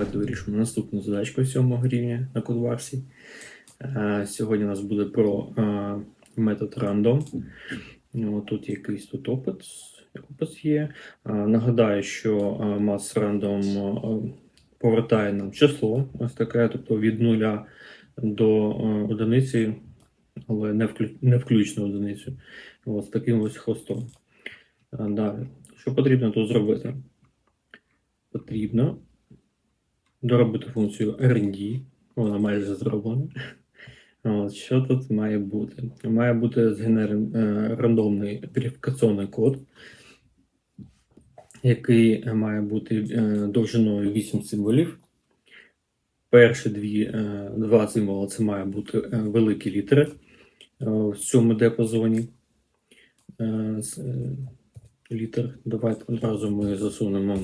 Давайте вирішимо наступну задачку сьомого рівня на кодварсі. Е, Сьогодні у нас буде про е, метод random. Ну, Тут якийсь тут опит, опис є. Е, Нагадаю, що mass random повертає нам число, ось таке, тобто від нуля до одиниці, але не, вклю, не включно одиницю. Ось таким ось хвостом. Далі. Що потрібно тут зробити? Потрібно доробити функцію RND, вона майже зроблена. От, що тут має бути? Має бути згенерен е, рандомний верифікаційний код, який має бути е, довжиною 8 символів. Перші дві, е, два символи це має бути великі літери в цьому диапазоні. Е, літер. Давайте одразу ми засунемо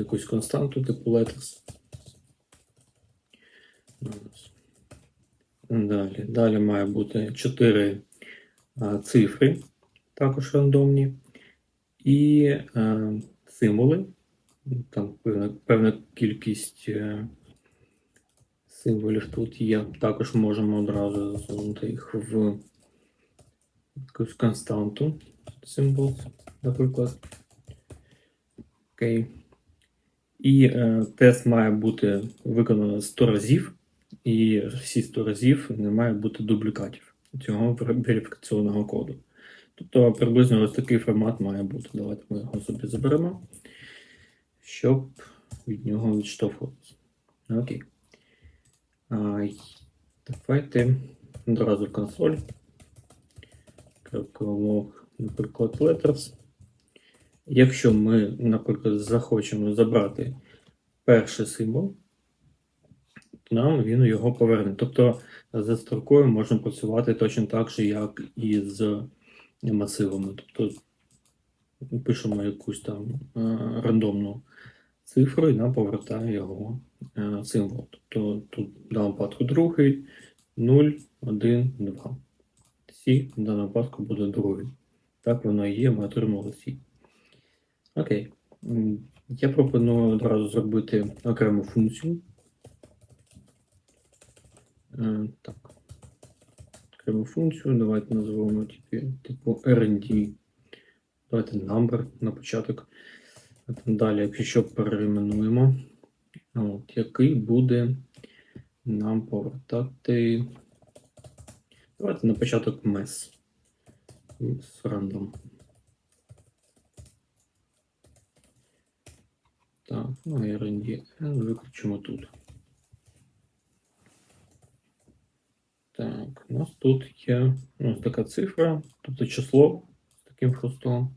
якусь константу, типу letters. Далі. Далі має бути 4 цифри, також рандомні, і е, символи. Там певна, певна кількість е, символів тут є. Також можемо одразу засунути їх в якусь константу. Символ, наприклад. Окей. І е, тест має бути виконано 100 разів, і всі 100 разів не має бути дублікатів цього верифікаційного коду. Тобто приблизно ось такий формат має бути. Давайте ми його собі заберемо, щоб від нього відштовхуватися. Окей. А, давайте одразу консоль. Крапково, наприклад, letters. Якщо ми, наприклад, захочемо забрати перший символ, то нам він його поверне. Тобто за строкою можна працювати точно так же, як і з масивами. Тобто пишемо якусь там е, рандомну цифру і нам повертає його е, символ. Тобто тут в даному випадку другий 0, 1, 2. Сі в даному випадку буде другий. Так воно і є, ми отримали Сі. Окей. Я пропоную одразу зробити окрему функцію. Е, Так. Окрему функцію. Давайте назвемо типу, RND. Давайте number на початок. Далі, якщо що, перейменуємо. От, який буде нам повертати. Давайте на початок MES. MES random. Так, ну і RND виключимо тут. Так, у нас тут є ну, така цифра, тобто число з таким хвостом.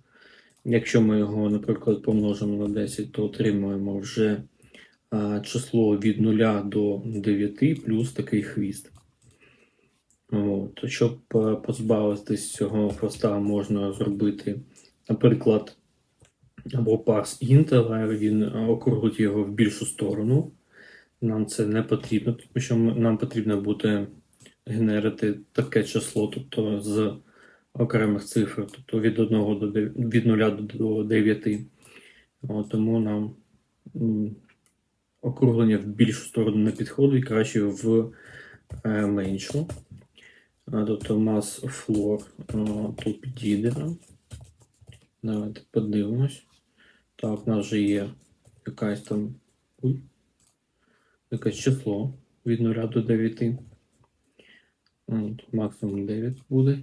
Якщо ми його, наприклад, помножимо на 10, то отримуємо вже а, число від 0 до 9 плюс такий хвіст. От. Щоб позбавитись цього хвоста, можна зробити, наприклад, або парс int, але він округлить його в більшу сторону. Нам це не потрібно, тому що нам потрібно буде генерити таке число, тобто з окремих цифр, тобто від 1 до дев- від 0 до 9. От, тому нам округлення в більшу сторону не підходить, краще в е, меншу. Тобто mass floor тут підійде. Давайте подивимось. Так, у нас же є якась там якесь число від 0 до 9. От, максимум 9 буде.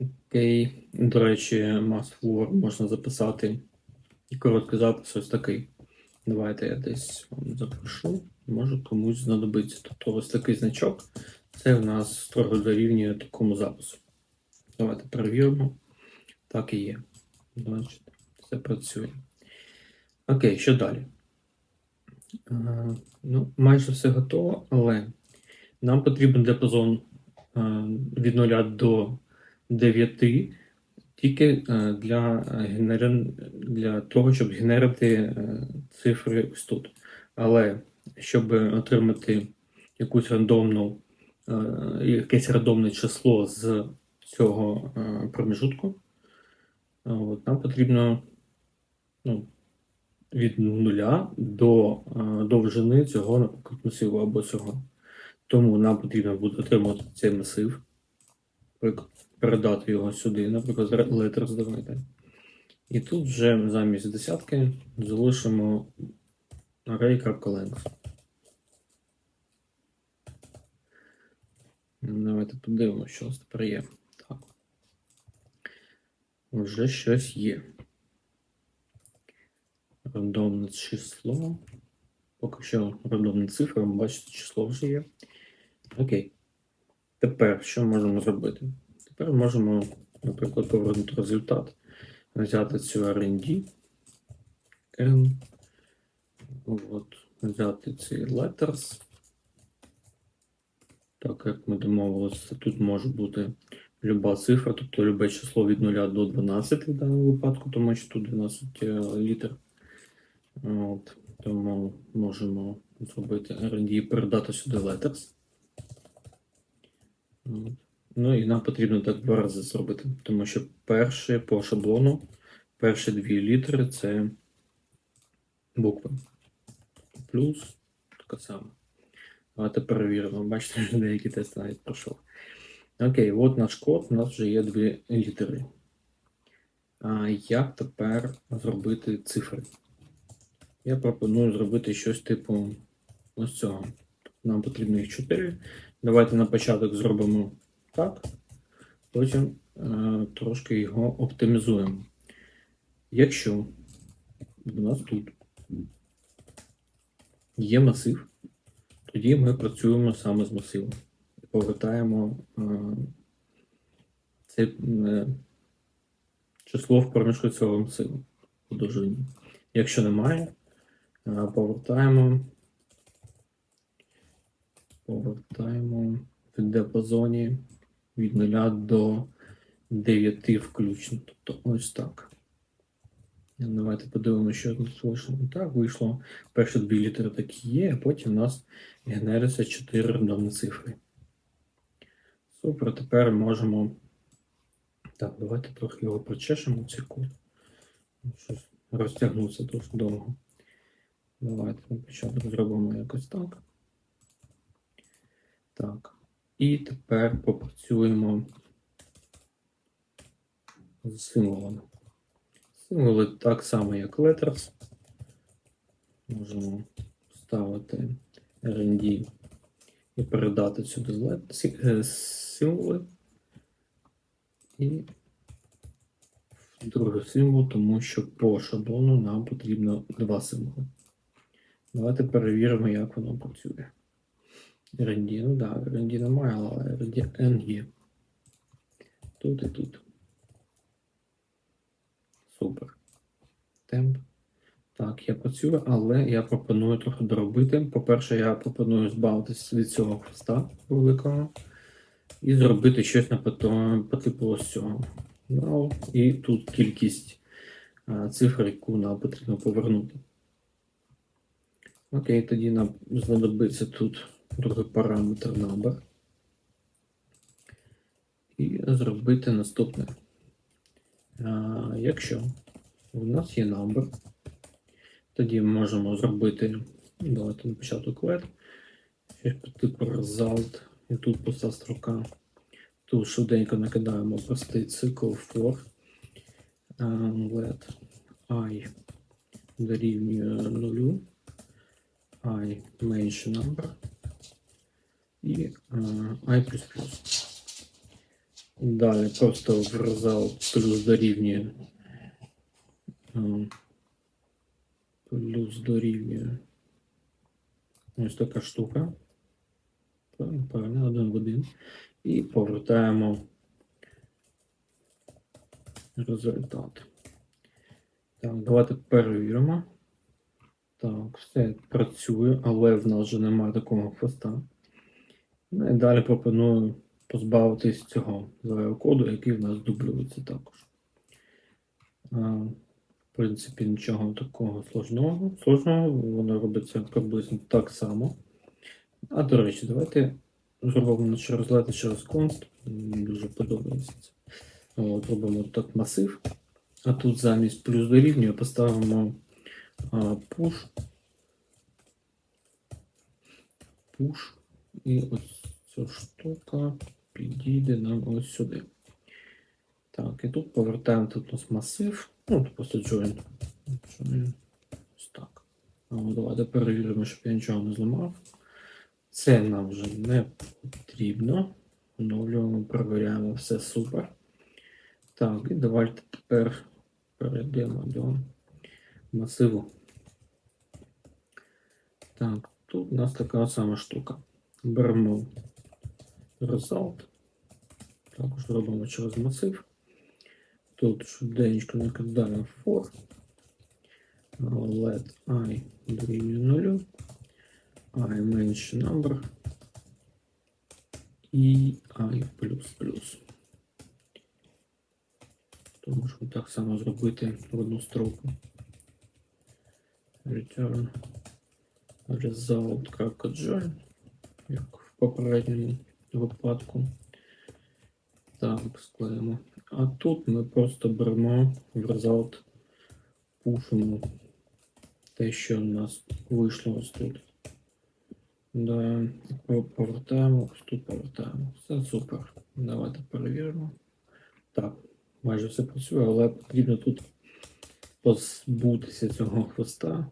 Окей. До речі, mass floor можна записати. І короткий запис ось такий. Давайте я десь вам запишу. Може комусь знадобиться. Тобто ось такий значок. Це в нас строго дорівнює такому запису. Давайте перевіримо. Так і є. Значить, все працює. Окей, що далі? Е, ну, майже все готово, але нам потрібен диапазон е, від 0 до 9 тільки е, для, для того, щоб генерити цифри ось тут. Але щоб отримати якусь рандомну, якесь рандомне число з цього проміжутку, е, от, нам потрібно ну, від нуля до е, довжини цього, масиву або цього. Тому нам потрібно буде отримати цей масив, передати його сюди, наприклад, letters давайте. І тут вже замість десятки залишимо array.length. Давайте подивимося, що у нас тепер є. Так. Вже щось є. Рандомне число. Поки що рандомна цифра, ви бачите, число вже є. Окей. Тепер що можемо зробити? Тепер можемо, наприклад, повернути результат, взяти цю RND, N, от, взяти цей letters. Так, як ми домовилися, тут може бути люба цифра, тобто любе число від 0 до 12 в даному випадку, тому що тут 12 е, літер. От, тому можемо зробити RND і передати сюди letters. Ну і нам потрібно так два рази зробити, тому що перше по шаблону, перші дві літери це букви. Плюс така сама. Давайте перевіримо. Бачите, вже деякі тести навіть пройшов. Окей, от наш код, у нас вже є дві літери. А як тепер зробити цифри? Я пропоную зробити щось типу ось цього. Нам потрібно їх 4. Давайте на початок зробимо так, потім е, трошки його оптимізуємо. Якщо у нас тут є масив, тоді ми працюємо саме з масивом. Повертаємо е, це е, число в проміжку цього масиву у довжині. Якщо немає, повертаємо повертаємо в диапазоні від 0 до 9 включно. Тобто ось так. Давайте подивимося, що тут вийшло. Так, вийшло. Перші дві літери такі є, а потім у нас генериться 4 рандомні цифри. Супер, тепер можемо. Так, давайте трохи його прочешемо, цей код. Щось розтягнувся дуже довго. Давайте на початок зробимо якось так. Так. І тепер попрацюємо з символами. Символи так само, як letters. Можемо ставити RND і передати сюди е, символи. І другий символ, тому що по шаблону нам потрібно два символи. Давайте перевіримо, як воно працює. RND, ну так, да, RND немає, але RND є. Тут і тут. Супер. Темп. Так, я працюю, але я пропоную трохи доробити. По-перше, я пропоную збавитися від цього хвоста великого і зробити щось на по, типу ось цього. Ну, і тут кількість цифр, яку нам потрібно повернути. Окей, тоді нам знадобиться тут другий параметр number. І зробити наступне. А, якщо у нас є number, тоді ми можемо зробити, давайте на початок LED, типу result, і тут пуста строка. Тут швиденько накидаємо простий цикл for let i дорівнює нулю, i менше number і а, i++. Далі просто в result плюс дорівнює а, плюс дорівнює ось така штука. Правильно, один в один. І повертаємо результат. Так, давайте перевіримо. Так, все працює, але в нас вже немає такого хвоста. Ну і далі пропоную позбавитись цього зайвого коду, який в нас дублюється також. В принципі, нічого такого сложного. Сложного, воно робиться приблизно так само. А до речі, давайте зробимо через лети через конст. Мені дуже подобається це. От, робимо так масив. А тут замість плюс дорівнює поставимо push, push, і ось ця штука підійде нам ось сюди. Так, і тут повертаємо тут у нас масив. Ну, тут просто join. join. Ось так. Ну, давайте перевіримо, щоб я нічого не зламав. Це нам вже не потрібно. Оновлюємо, перевіряємо, все супер. Так, і давайте тепер перейдемо до масиву. Так, тут у нас така сама штука. Беремо result. Також робимо через масив. Тут швиденько накидаємо for. Let i дорівнює 0. i менше number. І і плюс плюс. То можемо так само зробити в одну строку. Return result.join, як в попередньому випадку. Так, склеїмо. А тут ми просто беремо в result, пушимо те, що у нас вийшло ось тут. Да, повертаємо, ось тут повертаємо. Все супер. Давайте перевіримо. Так, майже все працює, але потрібно тут позбутися цього хвоста.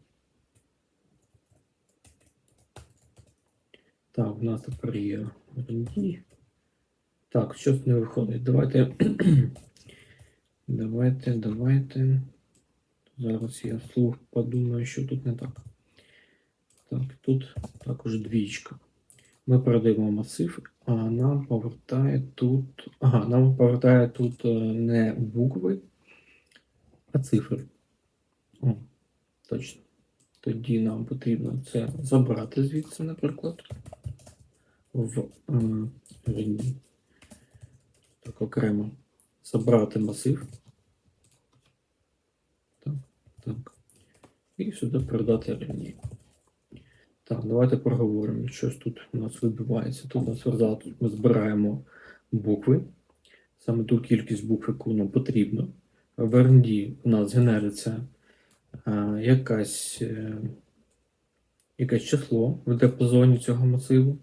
Так, у нас тепер є RND. Так, щось не виходить. Давайте. давайте, давайте. Зараз я вслух подумаю, що тут не так. Так, тут також двічка. Ми передаємо масив, а нам повертає тут. Ага, нам повертає тут е, не букви, а цифри. О, точно. Тоді нам потрібно це забрати звідси, наприклад, в е. Так, окремо. Забрати масив. Так, так. І сюди передати рівні. Так, давайте проговоримо, що тут у нас відбувається. Тут у нас тут ми збираємо букви. Саме ту кількість букв, яку нам потрібно. В R&D у нас генериться а, якась, е, якесь число в диапазоні цього масиву.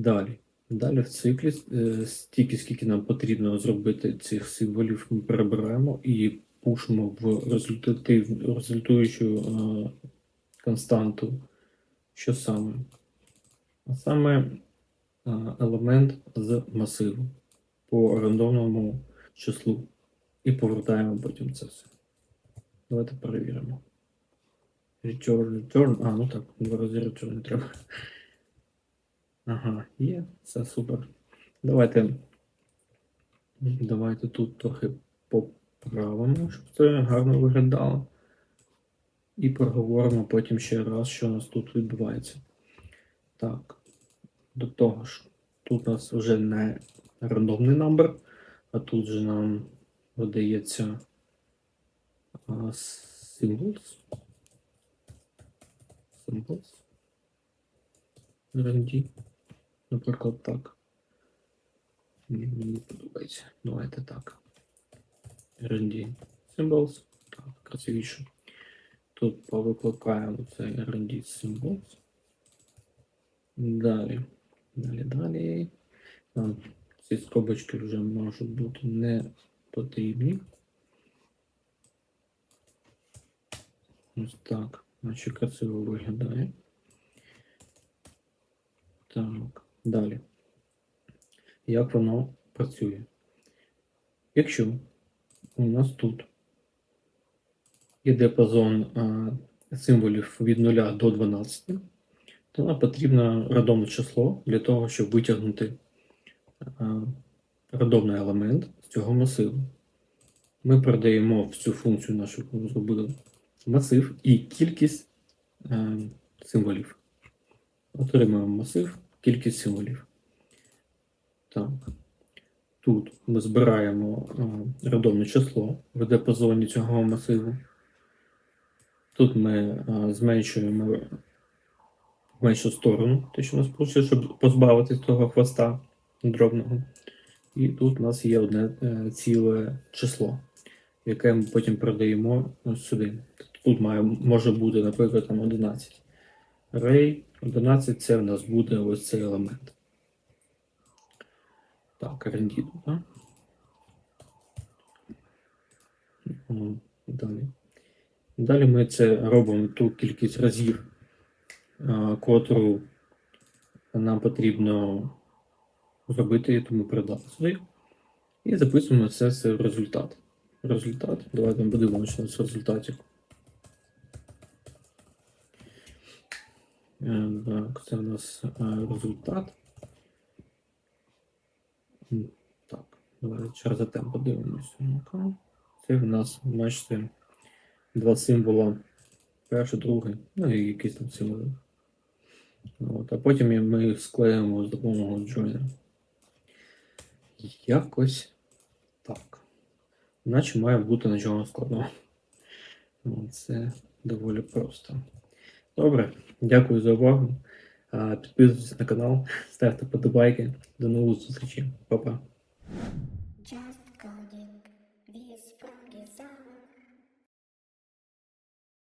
Далі. Далі в циклі е, стільки, скільки нам потрібно зробити цих символів, ми перебираємо і пушимо в результатив, результуючу е, константу. Що саме? А саме е, елемент з масиву по рандомному числу. І повертаємо потім це все. Давайте перевіримо. Return, return. А, ну так, два рази return не треба. Ага, є, все супер. Давайте, давайте тут трохи поправимо, щоб це гарно виглядало. І проговоримо потім ще раз, що у нас тут відбувається. Так, до того ж, тут у нас вже не рандомний номер, а тут же нам видається symbols. Symbols. RND. Наприклад, так. Ні, Мені не подобається. Давайте так. RND Symbols. Так, красивіше. Тут повикликаємо цей RND Symbols. Далі. Далі, далі. А, ці скобочки вже можуть бути не потрібні. Ось так. Наче красиво виглядає. Так, далі. Як воно працює? Якщо у нас тут є диапазон символів від 0 до 12, то нам потрібно рандомне число для того, щоб витягнути а, рандомний елемент з цього масиву. Ми передаємо в цю функцію нашу, зробили, масив і кількість е, символів. Отримуємо масив, кількість символів. Так. Тут ми збираємо е, рандомне число в диапазоні цього масиву. Тут ми е, зменшуємо меншу сторону, те, що у нас вийшло, щоб позбавитись того хвоста дробного. І тут у нас є одне е, ціле число. яке ми потім продаємо сюди. Тут має, може бути, наприклад, там 11. Array 11 це в нас буде ось цей елемент. Так, тут, так? Далі. Далі ми це робимо ту кількість разів, котру нам потрібно зробити, тому передати сюди. І записуємо це в результат. Результат. Давайте ми подивимося з результатів. Так, це у нас е, результат. Так, давайте через атем подивимося. Це в нас, бачите, два символа. Перший, другий, ну і якісь там символи. От, а потім ми їх склеїмо з допомогою joiner. Якось так. Наче має бути нічого складного. Це доволі просто. Добре, дякую за увагу. Підписуйтесь на канал, ставте подобайки. До нових зустрічей. Па-па.